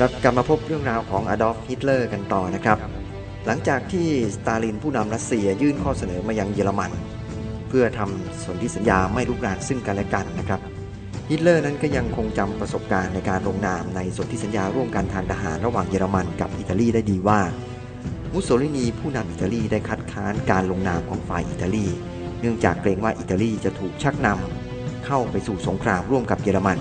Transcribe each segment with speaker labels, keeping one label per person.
Speaker 1: ครับกลับมาพบเรื่องราวของอดอล์ฟฮิตเลอร์กันต่อนะครับ หลังจากที่สตาลินผู้นำรัสเซียยื่นข้อเสนอมายังเยอรมัน เพื่อทำสนธิสัญญาไม่ลุกรานซึ่งกันและกันนะครับฮิตเลอร์นั้นก็ยังคงจำประสบการณ์ในการลงนามในสนธิสัญญาร่วมกันทางทหารระหว่างเยอรมันกับอิตาลีได้ดีว่า มุสโสลินีผู้นำอิตาลีได้คัดค้านการลงนามของฝ่ายอิตาลี เนื่องจากเกรงว่าอิตาลีจะถูกชักนำเข้าไปสู่สงครามร่วมกับเยอรมัน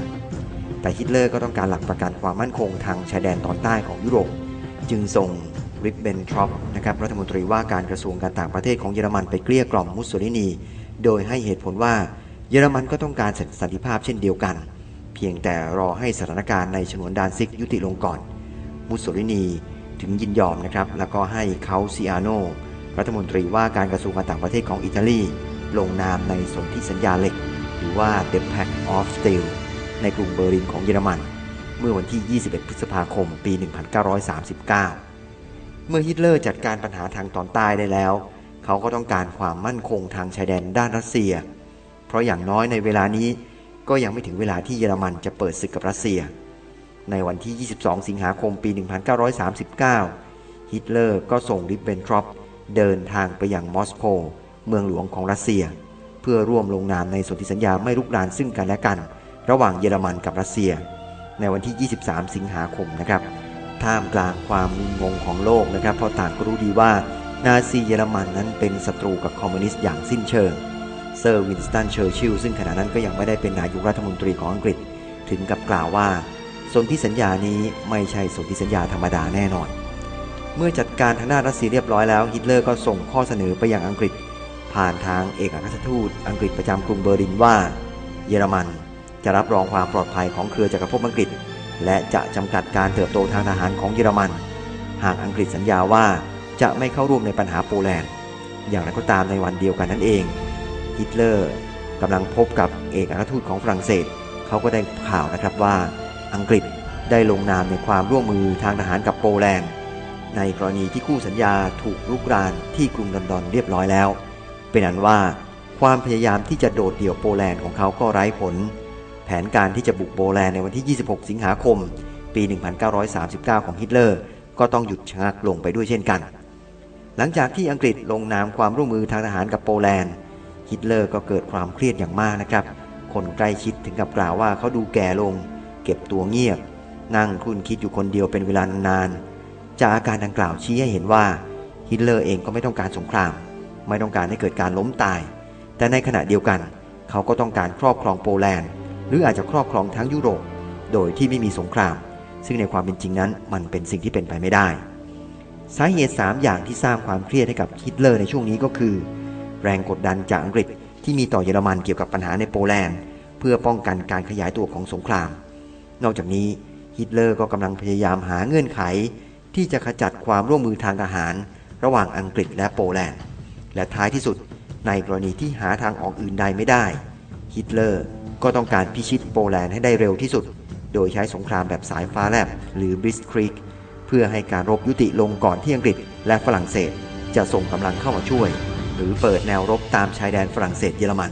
Speaker 1: แต่ฮิตเลอร์ก็ต้องการหลักประกันความมั่นคงทางชายแดนตอนใต้ของยุโรป จึงส่งริปเบนทรอปนะครับรัฐมนตรีว่าการกระทรวงการต่างประเทศของเยอรมันไปเกลี้ยกล่อมมุสโสลินี โดยให้เหตุผลว่าเยอรมันก็ต้องการสันติภาพเช่นเดียวกัน เพียงแต่รอให้สถานการณ์ในฉนวนดานซิกยุติลงก่อน มุสโสลินีถึงยินยอมนะครับแล้วก็ให้เขาซิอาโนรัฐมนตรีว่าการกระทรวงการต่างประเทศของอิตาลี ลงนามในสนธิสัญญาเหล็ก หรือว่า The Pact of Steel ในกรุงเบอร์ลินของเยอรมัน เมื่อวันที่ 21 พฤษภาคม ปี 1939 เมื่อฮิตเลอร์จัดการปัญหาทางตอนใต้ได้แล้ว เขาก็ต้องการความมั่นคงทางชายแดนด้านรัสเซีย เพราะอย่างน้อยในเวลานี้ก็ยังไม่ถึงเวลาที่เยอรมันจะเปิดศึกกับรัสเซีย ในวันที่ 22 สิงหาคม ปี 1939 ฮิตเลอร์ก็ส่งริบเบนทรอปเดินทางไปยังมอสโก เมืองหลวงของรัสเซีย เพื่อร่วมลงนามในสนธิสัญญาไม่ลุกรานซึ่งกันและกัน ระหว่างเยอรมันกับรัสเซีย ในวันที่ 23 สิงหาคมนะครับท่ามกลางความงุนงงของโลกนะครับเพราะต่างก็รู้ดีว่านาซีเยอรมันนั้นเป็นศัตรูกับคอมมิวนิสต์อย่างสิ้นเชิงเซอร์วินสตันเชอร์ชิลซึ่งขณะนั้นก็ยังไม่ได้เป็นนายกรัฐมนตรีของอังกฤษ ถึงกับกล่าวว่าสนธิสัญญานี้ไม่ใช่สนธิสัญญาธรรมดาแน่นอน เมื่อจัดการทางด้านรัสเซียเรียบร้อยแล้วฮิตเลอร์ก็ส่งข้อเสนอไปยังอังกฤษ ผ่านทางเอกอัครราชทูตอังกฤษประจำกรุงเบอร์ลินว่า เยอรมัน จะรับรองความปลอดภัยของเครือจักรภพอังกฤษ และจะจำกัดการเติบโตทางทหารของเยอรมัน หากอังกฤษสัญญาว่าจะไม่เข้าร่วมในปัญหาโปแลนด์ อย่างไรก็ตามในวันเดียวกันนั่นเอง ฮิตเลอร์กำลังพบกับเอกอัครทูตของฝรั่งเศส เขาก็ได้ข่าวนะครับว่า อังกฤษได้ลงนามในความร่วมมือทางทหารกับโปแลนด์ ในกรณีที่คู่สัญญาถูกลุกรานที่กรุงลอนดอนเรียบร้อยแล้ว เป็นอันว่าความพยายามที่จะโดดเดี่ยวโปแลนด์ของเขาก็ไร้ผล แผนการที่จะบุกโปแลนด์ในวันที่ 26 สิงหาคม ปี 1939 ของฮิตเลอร์ ก็ต้องหยุดชะงักลงไปด้วยเช่นกัน หลังจากที่อังกฤษลงนามความร่วมมือทางทหารกับโปแลนด์ ฮิตเลอร์ก็เกิดความเครียดอย่างมากนะครับ คนใกล้ชิดถึงกับกล่าวว่าเขาดูแก่ลง เก็บตัวเงียบ นั่งครุ่นคิดอยู่คนเดียวเป็นเวลานานๆ จากอาการดังกล่าวชี้ให้เห็นว่าฮิตเลอร์เองก็ไม่ต้องการสงคราม ไม่ต้องการให้เกิดการล้มตาย แต่ในขณะเดียวกัน เขาก็ต้องการครอบครองโปแลนด์ รืออาจจะครอบครองทั้งยุโรป โดยที่ไม่มีสงคราม ซึ่งในความเป็นจริงนั้นมันเป็นสิ่งที่เป็นไปไม่ได้ สาเหตุ 3 อย่างที่สร้างความเครียดให้กับฮิตเลอร์ในช่วงนี้ก็คือ แรงกดดันจากอังกฤษที่มีต่อเยอรมันเกี่ยวกับปัญหาในโปแลนด์ เพื่อป้องกันการขยายตัวของสงคราม นอกจากนี้ฮิตเลอร์ก็กำลังพยายามหาเงื่อนไข ที่จะขจัดความร่วมมือทางทหาร ระหว่างอังกฤษและโปแลนด์ และท้ายที่สุดในกรณีที่หาทางออกอื่นใดไม่ได้ฮิตเลอร์ ก็ต้องการพิชิตโปแลนด์ให้ได้เร็วที่สุด โดยใช้สงครามแบบสายฟ้าแลบหรือ b ิสครีกเพื่อให้การรบยุติลงก่อนที่อังกฤษและฝรั่งเศส จะส่งกำลังเข้ามาช่วย หรือเปิดแนวรบตามชายแดนฝรั่งเศสเยอรมัน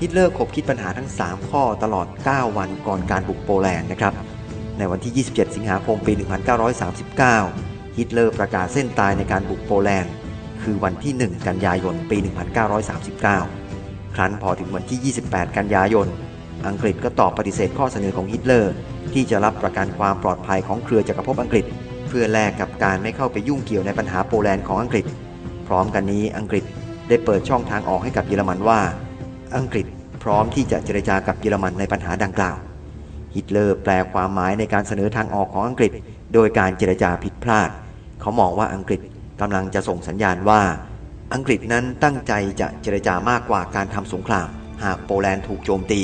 Speaker 1: ฮิตเลอร์คบคิดปัญหาทั้ง 3 ข้อตลอด 9 วันก่อนการบุกโปแลนด์นะครับ ในวันที่ 27 สิงหาคม ปี 1939 ฮิตเลอร์ประกาศเส้นตายในการบุกโปแลนด์ คือวันที่ 1 กันยายน ปี 1939 ครั้นพอถึงวันที่ 28 กันยายน อังกฤษก็ตอบปฏิเสธข้อเสนอของฮิตเลอร์ ที่จะรับประกันความปลอดภัยของเครือจักรภพอังกฤษ เพื่อแลกกับการไม่เข้าไปยุ่งเกี่ยวในปัญหาโปแลนด์ของอังกฤษ พร้อมกันนี้อังกฤษได้เปิดช่องทางออกให้กับเยอรมันว่า อังกฤษพร้อมที่จะเจรจากับเยอรมันในปัญหาดังกล่าว ฮิตเลอร์แปลความหมายในการเสนอทางออกของอังกฤษ โดยการเจรจาผิดพลาด เขามองว่าอังกฤษกำลังจะส่งสัญญาณว่า อังกฤษนั้นตั้งใจจะเจรจามากกว่าการทำสงคราม หากโปแลนด์ถูกโจมตี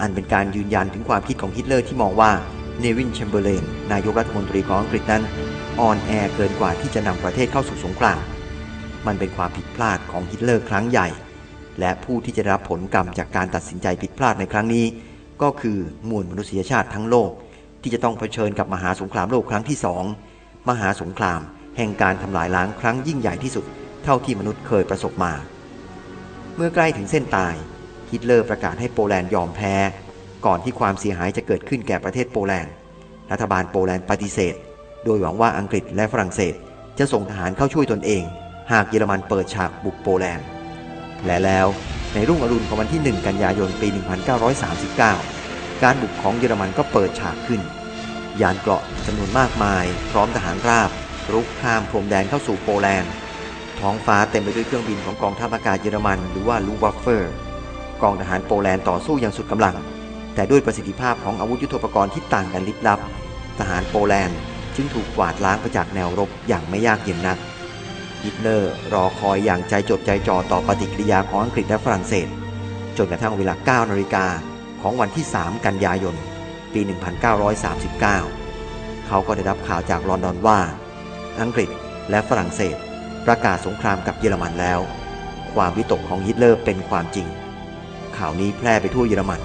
Speaker 1: อันเป็นการยืนยันถึงความคิดของฮิตเลอร์ที่มองว่าเนวินแชมเบอร์เลนนายกรัฐมนตรีของอังกฤษนั้นอ่อนแอเกินกว่าที่จะนำประเทศเข้าสู่สงคราม มันเป็นความผิดพลาดของฮิตเลอร์ครั้งใหญ่ และผู้ที่จะรับผลกรรมจากการตัดสินใจผิดพลาดในครั้งนี้ ก็คือมวลมนุษยชาติทั้งโลก ที่จะต้องเผชิญกับมหาสงครามโลกครั้งที่สองมหาสงคราม แห่งการทำลายล้างครั้งยิ่งใหญ่ที่สุด เท่าที่มนุษย์เคยประสบมา เมื่อใกล้ถึงเส้นตาย ฮิตเลอร์ประกาศให้โปแลนด์ยอมแพ้ ก่อนที่ความเสียหายจะเกิดขึ้นแก่ประเทศโปแลนด์ รัฐบาลโปแลนด์ปฏิเสธ โดยหวังว่าอังกฤษและฝรั่งเศส จะส่งทหารเข้าช่วยตนเอง หากเยอรมันเปิดฉากบุกโปแลนด์ และแล้วในรุ่งอรุณของวันที่ 1 กันยายนปี 1939 การบุกของเยอรมันก็เปิดฉากขึ้น ยานเกราะจำนวนมากมาย พร้อมทหารราบรุกข้ามพรมแดนเข้าสู่โปแลนด์ ท้องฟ้าเต็มไปด้วยเครื่องบินของกองทัพอากาศเยอรมันหรือว่าลูวัฟเฟอร์ กองทหารโปแลนด์ต่อสู้อย่างสุดกำลัง แต่ด้วยประสิทธิภาพของอาวุธยุทโธปกรณ์ที่ต่างกันลิบลับ ทหารโปแลนด์จึงถูกกวาดล้างไปจากแนวรบอย่างไม่ยากเย็นนักฮิตเลอร์รอคอยอย่างใจจดใจจ่อต่อปฏิกิริยาของอังกฤษและฝรั่งเศส จนกระทั่งเวลา 9 นาฬิกาของวันที่ 3 กันยายน ปี 1939 เขาก็ได้รับข่าวจากลอนดอนว่า อังกฤษและฝรั่งเศส ประกาศสงครามกับเยอรมันแล้ว ความวิตกของฮิตเลอร์เป็นความจริง ข่าวนี้แพร่ไปทั่วเยอรมัน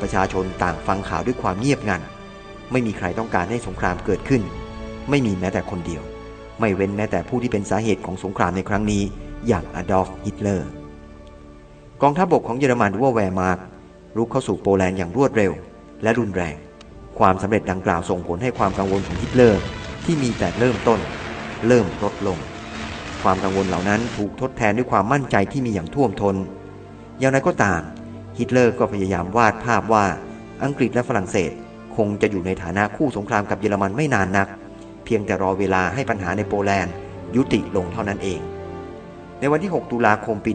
Speaker 1: ประชาชนต่างฟังข่าวด้วยความเงียบงัน ไม่มีใครต้องการให้สงครามเกิดขึ้น ไม่มีแม้แต่คนเดียว ไม่เว้นแม้แต่ผู้ที่เป็นสาเหตุของสงครามในครั้งนี้ อย่างอดอล์ฟฮิตเลอร์ กองทัพบบกของเยอรมันรือว่าแวร์มาร์กรุกเข้าสู่โปแลนด์อย่างรวดเร็ว และรุนแรง ความสำเร็จดังกล่าวส่งผลให้ความกังวลของฮิตเลอร์ที่มีแต่เริ่มต้น เริ่มลดลง ความกังวลเหล่านั้นถูกทดแทนด้วยความมั่นใจที่มีอย่างท่วมทนอย่างไรก็ตาม ฮิตเลอร์ก็พยายามวาดภาพว่าอังกฤษและฝรั่งเศส คงจะอยู่ในฐานะคู่สงครามกับเยอรมันไม่นานนัก เพียงแต่รอเวลาให้ปัญหาในโปแลนด์ ยุติลงเท่านั้นเอง ในวันที่ 6 ตุลาคมปี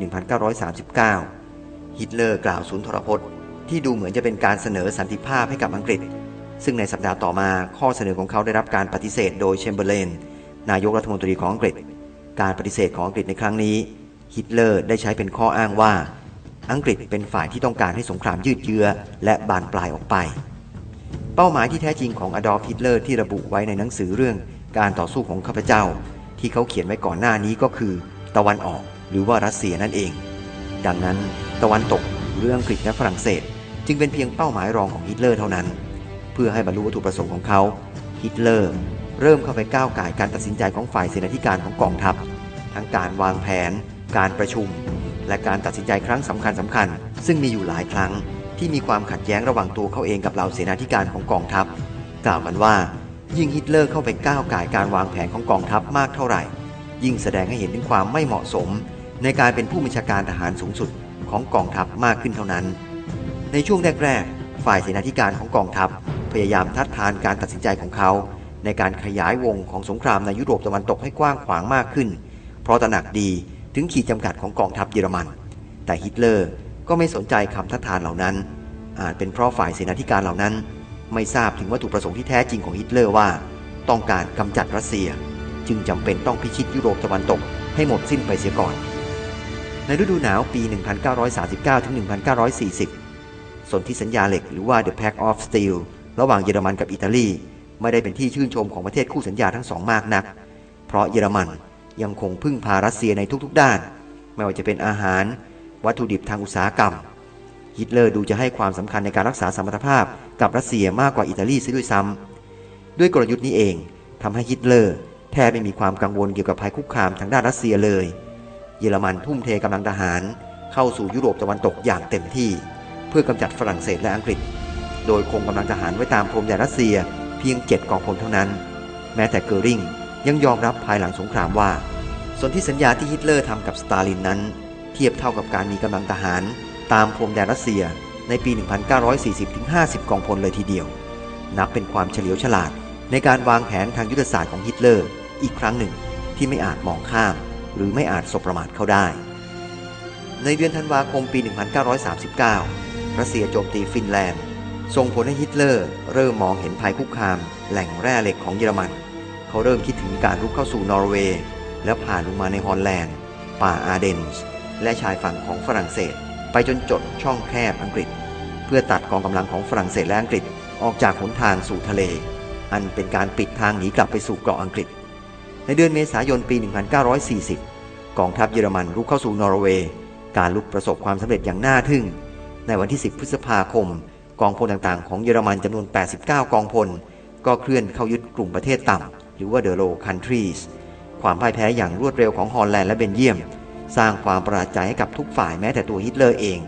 Speaker 1: 1939 ฮิตเลอร์กล่าวสุนทรพจน์ ที่ดูเหมือนจะเป็นการเสนอสันติภาพให้กับอังกฤษ ซึ่งในสัปดาห์ต่อมาข้อเสนอของเขาได้รับการปฏิเสธ โดยเชมเบอร์เลนนายกรัฐมนตรีของอังกฤษ การปฏิเสธของอังกฤษในครั้งนี้ ฮิตเลอร์ได้ใช้เป็นข้ออ้างว่า อังกฤษเป็นฝ่ายที่ต้องการให้สงครามยืดเยื้อและบานปลายออกไป เป้าหมายที่แท้จริงของอดอล์ฟฮิตเลอร์ที่ระบุไว้ในหนังสือเรื่องการต่อสู้ของข้าพเจ้า ที่เขาเขียนไว้ก่อนหน้านี้ก็คือ ตะวันออกหรือว่ารัสเซียนั่นเอง ดังนั้น ตะวันตกหรืออังกฤษและฝรั่งเศส จึงเป็นเพียงเป้าหมายรองของฮิตเลอร์เท่านั้น เพื่อให้บรรลุวัตถุประสงค์ของเขาฮิตเลอร์ เริ่มเข้าไปก้าวไก่การตัดสินใจของฝ่ายเสนาธิการของกองทัพ ทั้งการวางแผน การประชุม และการตัดสินใจครั้งสำคัญสำคัญ ซึ่งมีอยู่หลายครั้งที่มีความขัดแย้งระหว่างตัวเขาเองกับเหล่าเสนาธิการของกองทัพ กล่าวกันว่า ยิ่งฮิตเลอร์เข้าไปก้าวไก่การวางแผนของกองทัพมากเท่าไหร่ ยิ่งแสดงให้เห็นถึงความไม่เหมาะสม ในการเป็นผู้บัญชาการทหารสูงสุดของกองทัพมากขึ้นเท่านั้น ในช่วงแรกๆฝ่ายเสนาธิการของกองทัพพยายามทัดทานการตัดสินใจของเขา ในการขยายวงของสงครามในยุโรปตะวันตกให้กว้างขวางมากขึ้น เพราะตระหนักดีถึงขีดจำกัดของกองทัพเยอรมัน แต่ฮิตเลอร์ก็ไม่สนใจคำทัดทานเหล่านั้น อาจเป็นเพราะฝ่ายเสนาธิการเหล่านั้น ไม่ทราบถึงวัตถุประสงค์ที่แท้จริงของฮิตเลอร์ว่า ต้องการกำจัดรัสเซีย จึงจำเป็นต้องพิชิตยุโรปตะวันตกให้หมดสิ้นไปเสียก่อน ในฤดูหนาวปี 1939-1940 สนธิสัญญาเหล็กหรือว่า The Pact of Steel ระหว่างเยอรมันกับอิตาลี ไม่ได้เป็นที่ชื่นชมของประเทศคู่สัญญาทั้งสองมากนัก เพราะเยอรมันยังคงพึ่งพารัสเซียในทุกๆด้าน ไม่ว่าจะเป็นอาหาร วัตถุดิบทางอุตสาหกรรม ฮิตเลอร์ดูจะให้ความสำคัญในการรักษาสมรรถภาพกับรัสเซียมากกว่าอิตาลีซะด้วยซ้ำด้วยกลยุทธ์นี้เองทำให้ฮิตเลอร์แทบไม่มีความกังวลเกี่ยวกับภัยคุกคามทางด้านรัสเซียเลย เยอรมันทุ่มเทกำลังทหาร เข้าสู่ยุโรปตะวันตกอย่างเต็มที่ เพื่อกำจัดฝรั่งเศสและอังกฤษ โดยคงกำลังทหารไว้ตามพรมแดนรัสเซีย พียงเจ็ดกองพลเท่านั้น แม้แต่เกอริงยังยอมรับภายหลังสงครามว่าส่วนที่สัญญาที่ฮิตเลอร์ทำกับสตาลินนั้น เทียบเท่ากับการมีกำลังทหารตามพรมแดนรัสเซียในปี 1940-50 กองพลเลยทีเดียว นับเป็นความเฉลียวฉลาดในการวางแผนทางยุทธศาสตร์ของฮิตเลอร์อีกครั้งหนึ่งที่ไม่อาจมองข้าม หรือไม่อาจสบประมาทเขาได้ ในเดือนธันวาคมปี 1939 รัสเซียโจมตีฟินแลนด์ ส่งผลให้ฮิตเลอร์ เริ่มมองเห็นภัยคุกคาม แหล่งแร่เหล็กของเยอรมัน เขาเริ่มคิดถึงการรุกเข้าสู่นอร์เวย์ แล้วผ่านลงมาในฮอลแลนด์ ป่าอาร์เดนส์ และชายฝั่งของฝรั่งเศส ไปจนจดช่องแคบอังกฤษ เพื่อตัดกองกำลังของฝรั่งเศสและอังกฤษออกจากหนทางสู่ทะเล อันเป็นการปิดทางหนีกลับไปสู่เกาะอังกฤษ ในเดือนเมษายนปี 1940 กองทัพเยอรมันรุกเข้าสู่นอร์เวย์ การลุกประสบความสำเร็จอย่างน่าทึ่ง ในวันที่ 10 พฤษภาคม องพลต่างๆ ของเยอรมันจำนวน 89 กองพล ก็เคลื่อนเข้ายึดกลุ่มประเทศต่ำหรือว่าเดโลคันทรีสความพ่ายแพ้อย่างรวดเร็วของฮอลแลนด์และเบนเยียม สร้างความประหลาดใจให้กับทุกฝ่ายแม้แต่ตัวฮิตเลอร์เอง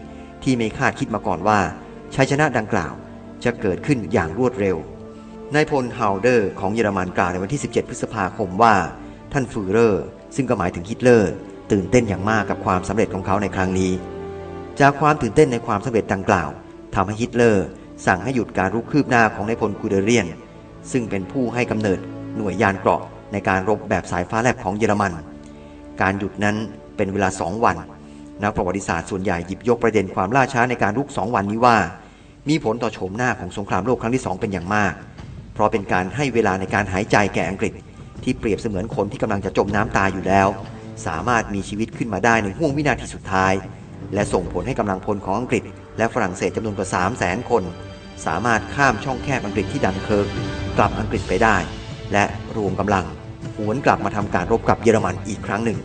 Speaker 1: ที่ไม่คาดคิดมาก่อนว่าชัยชนะดังกล่าว จะเกิดขึ้นอย่างรวดเร็วนายพลฮาวเดอร์ของเยอรมันกล่าวในวันที่ 17 พฤษภาคมว่า ท่านฟูเรอร์ ซึ่งก็หมายถึงฮิตเลอร์ ตื่นเต้นอย่างมากกับความสำเร็จของเขาในครั้งนี้ จากความตื่นเต้นในความสำเร็จดังกล่าว ทำให้ฮิตเลอร์ สั่งให้หยุดการรุกคืบหน้าของนายพลกูเดเรียน ซึ่งเป็นผู้ให้กำเนิดหน่วยยานเกราะในการรบแบบสายฟ้าแลบของเยอรมัน การหยุดนั้นเป็นเวลาสองวัน นักประวัติศาสตร์ส่วนใหญ่หยิบยกประเด็นความล่าช้าในการรุกสองวันนี้ว่า มีผลต่อโฉมหน้าของสงครามโลกครั้งที่สองเป็นอย่างมาก เพราะเป็นการให้เวลาในการหายใจแก่อังกฤษ ที่เปรียบเสมือนคนที่กำลังจะจมน้ำตายอยู่แล้ว สามารถมีชีวิตขึ้นมาได้ในห่วงวินาทีสุดท้าย และส่งผลให้กำลังพลของอังกฤษ และฝรั่งเศสจำนวนกว่า 3 0 0แสนคน สามารถข้ามช่องแคบอังกฤษที่ดันเคิร์กกลับอังกฤษไปได้ และรวมกำลังหวนกลับมาทำการรบกับเยอรมันอีกครั้งหนึ่ง